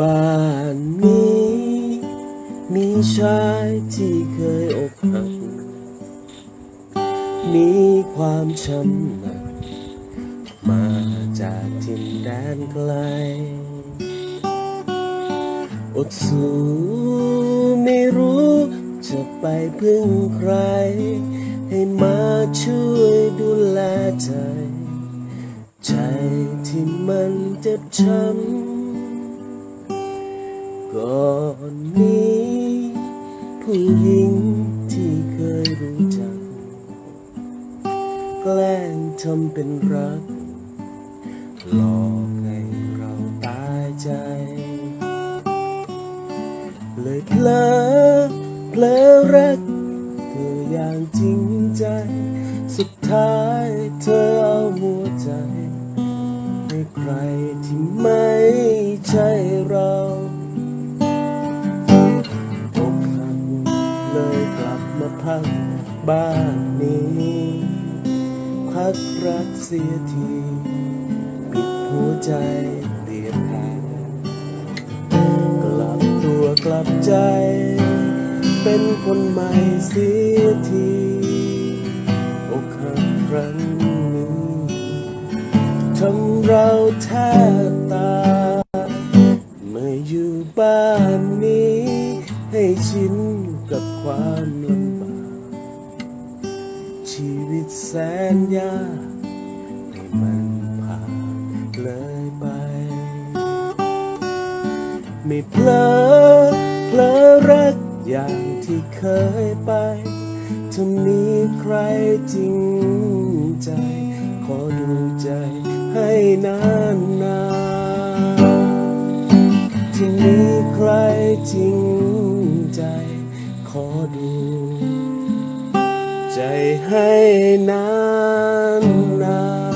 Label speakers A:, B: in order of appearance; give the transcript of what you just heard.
A: บ้านนี้มีชายที่เคยอกหัก มีความช้ำหนัก มาจากถิ่นแดนไกล อดสู้ไม่รู้จะไปพึ่งใคร ให้มาช่วยดูแลใจ ใจที่มันเจ็บช้ำก่อนนี้ ผู้หญิงที่เคยรู้จัก แกล้งทำเป็นรัก หลอกให้เราตายใจ เลยเพลอเพลอรัก เธออย่างจริงใจ สุดท้ายเธอ ให้ใครที่ไม่ใช่เราอกหักเลยกลับมาพักบ้านนี้พักรักเสียทีปิดหัวใจเปลี่ยนทางกลับตัวกลับใจ เป็นคนใหม่เสียที เราแทบตายเมื่ออยู่บ้านนี้ ให้ชินกับความลำบากชีวิตแสนยากให้มันผ่านเลยไป ไม่เพลอเพลอรักอย่างที่เคยไปถ้ามีใครจริง จริงใจขอดู ใจให้นานนาน